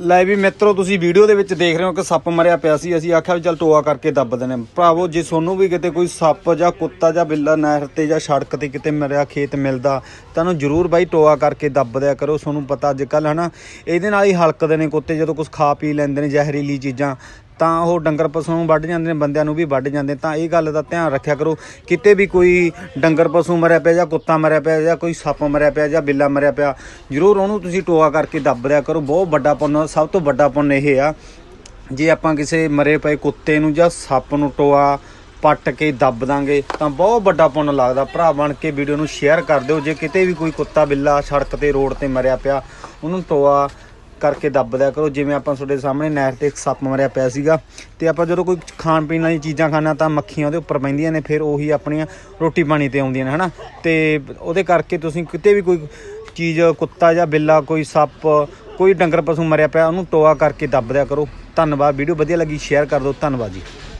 ਲੈ ਵੀ ਮਿੱਤਰੋ, ਤੁਸੀਂ ਵੀਡੀਓ ਦੇ ਵਿੱਚ ਦੇਖ ਰਹੇ ਹੋ ਕਿ ਸੱਪ ਮਰਿਆ ਪਿਆ ਸੀ। ਅਸੀਂ ਆਖਿਆ ਵੀ ਚੱਲ ਟੋਆ ਕਰਕੇ ਦੱਬ ਦਿੰਦੇ ਭਰਾਵੋ, ਜੇ ਤੁਹਾਨੂੰ ਵੀ ਕਿਤੇ ਕੋਈ ਸੱਪ ਜਾਂ ਕੁੱਤਾ ਜਾਂ ਬਿੱਲਾ ਨਹਿਰ ਤੇ ਜਾਂ ਸੜਕ ਤੇ ਕਿਤੇ ਮਰਿਆ, ਖੇਤ ਮਿਲਦਾ ਤੁਹਾਨੂੰ ਜ਼ਰੂਰ ਬਾਈ ਟੋਆ ਕਰਕੇ ਦੱਬ ਦਿਆ ਕਰੋ। ਤੁਹਾਨੂੰ ਪਤਾ ਅੱਜ ਕੱਲ ਹਨਾ, ਇਹਦੇ ਨਾਲ ਹੀ ਹਲਕਦੇ ਨੇ ਕੁੱਤੇ, ਜਦੋਂ ਕੁਝ ਖਾ ਪੀ ਲੈਂਦੇ ਨੇ ਜ਼ਹਿਰੀਲੀ ਚੀਜ਼ਾਂ। ਤਾਂ ਉਹ ਡੰਗਰ ਪਸ਼ੂ ਨੂੰ ਵੱਢ ਜਾਂਦੇ ਨੇ, ਬੰਦਿਆਂ ਨੂੰ ਵੀ ਵੱਢ ਜਾਂਦੇ ਤਾਂ ਇਹ ਗੱਲ ਦਾ ਧਿਆਨ ਰੱਖਿਆ ਕਰੋ, ਕਿਤੇ ਵੀ ਕੋਈ ਡੰਗਰ ਪਸ਼ੂ ਮਰਿਆ ਪਿਆ ਜਾਂ ਕੁੱਤਾ ਮਰਿਆ ਪਿਆ ਜਾਂ ਕੋਈ ਸੱਪ ਮਰਿਆ ਪਿਆ ਜਾਂ ਬਿੱਲਾ ਮਰਿਆ ਪਿਆ, ਜ਼ਰੂਰ ਉਹਨੂੰ ਤੁਸੀਂ ਟੋਆ ਕਰਕੇ ਦੱਬ ਦਿਆ ਕਰੋ। ਬਹੁਤ ਵੱਡਾ ਪੁੰਨ, ਸਭ ਤੋਂ ਵੱਡਾ ਪੁੰਨ ਇਹ ਆ, ਜੇ ਆਪਾਂ ਕਿਸੇ ਮਰੇ ਪਏ ਕੁੱਤੇ ਨੂੰ ਜਾਂ ਸੱਪ ਨੂੰ ਟੋਆ ਪੱਟ ਕੇ ਦੱਬ ਦਾਂਗੇ, ਤਾਂ ਬਹੁਤ ਵੱਡਾ ਪੁੰਨ ਲੱਗਦਾ। ਭਰਾ ਬਣ ਕੇ ਵੀਡੀਓ ਨੂੰ ਸ਼ੇਅਰ ਕਰ ਦਿਓ। ਜੇ ਕਿਤੇ ਵੀ ਕੋਈ ਕੁੱਤਾ, ਬਿੱਲਾ ਸੜਕ ਤੇ, ਰੋਡ ਤੇ ਮਰਿਆ ਪਿਆ, ਉਹਨੂੰ ਟੋਆ ਕਰਕੇ ਦੱਬ ਦਿਆ ਕਰੋ। ਜਿਵੇਂ ਆਪਾਂ ਤੁਹਾਡੇ ਸਾਹਮਣੇ ਨਹਿਰ ਤੇ ਇੱਕ ਸੱਪ ਮਰਿਆ ਪਿਆ ਸੀਗਾ ਤੇ ਆਪਾਂ ਜਦੋਂ ਕੋਈ ਖਾਣ ਪੀਣ ਵਾਲੀ ਚੀਜ਼ਾਂ ਖਾਣਾ ਤਾਂ ਮੱਖੀਆਂ ਉਹਦੇ ਉੱਪਰ ਪੈਂਦੀਆਂ ਨੇ, ਫਿਰ ਉਹੀ ਆਪਣੀਆਂ ਰੋਟੀ ਪਾਣੀ ਤੇ ਆਉਂਦੀਆਂ ਨੇ, ਹਨਾ? ਤੇ ਉਹਦੇ ਕਰਕੇ ਤੁਸੀਂ ਕਿਤੇ ਵੀ ਕੋਈ ਚੀਜ਼, ਕੁੱਤਾ ਜਾਂ ਬਿੱਲਾ, ਕੋਈ ਸੱਪ, ਕੋਈ ਡੰਗਰ ਪਸ਼ੂ ਮਰਿਆ ਪਿਆ, ਉਹਨੂੰ ਟੋਆ ਕਰਕੇ ਦੱਬ ਦਿਆ ਕਰੋ। ਧੰਨਵਾਦ, ਵੀਡੀਓ ਵਧੀਆ ਲੱਗੀ, ਸ਼ੇਅਰ ਕਰ ਦਿਓ। ਧੰਨਵਾਦ ਜੀ।